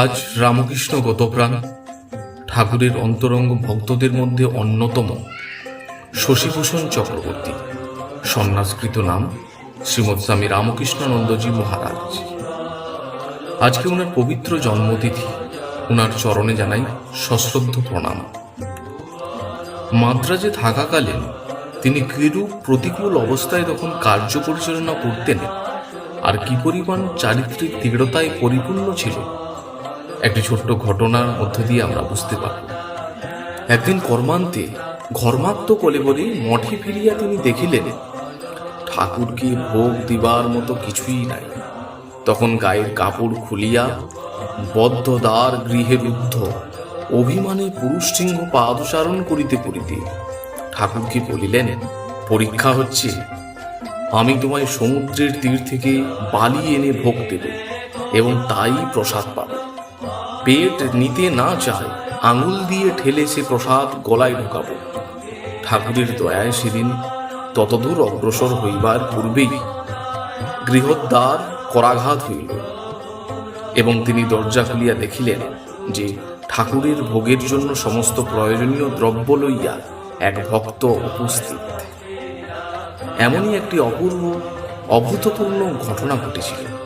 আজ রামকৃষ্ণ গতপ্রাণ, ঠাকুরের অন্তরঙ্গ ভক্তদের মধ্যে অন্যতম শশীভূষণ চক্রবর্তী, সন্ন্যাসকৃত নাম শ্রীমৎ স্বামী রামকৃষ্ণানন্দজি মহারাজ। আজকে ওনার পবিত্র জন্মতিথি ওনার চরণে জানাই সশ্রদ্ধ প্রণাম। মাদ্রাজে থাকাকালীন তিনি কিরূপ প্রতিকূল অবস্থায় তখন কার্য পরিচালনা করতেন, আর কি পরিমাণ চারিত্রিক দৃঢ়তায় পরিপূর্ণ ছিল একটি ছোট্ট ঘটনার মধ্য দিয়ে আমরা বুঝতে পারব। একদিন কর্মান্তে ঘর্মাত্ম কোলে কলেবরে মঠে ফিরিয়া তিনি দেখিলেন, ঠাকুরকে ভোগ দিবার মতো কিছুই নাই। তখন গায়ের কাপড় খুলিয়া বদ্ধ দ্বার গৃহে রুদ্ধ অভিমানে পুরুষ সিংহ পাদচারণ করিতে করিতে ঠাকুরকে বলিলেন, পরীক্ষা হচ্ছে, আমি তোমায় সমুদ্রের তীর থেকে বালি এনে ভোগ দেব এবং তাই প্রসাদ পাবে। পেট নিতে না চায়, আঙুল দিয়ে ঠেলে সে প্রসাদ গলায় ঢোকাব। ঠাকুরের দয়ায় সেদিন ততদূর অগ্রসর হইবার পূর্বেই গৃহদ্বার করাঘাত হইল এবং তিনি দরজা খুলিয়া দেখিলেন যে ঠাকুরের ভোগের জন্য সমস্ত প্রয়োজনীয় দ্রব্য লইয়া এক ভক্ত উপস্থিত। এমনই একটি অপূর্ব, অভূতপূর্ণ ঘটনা ঘটেছিল।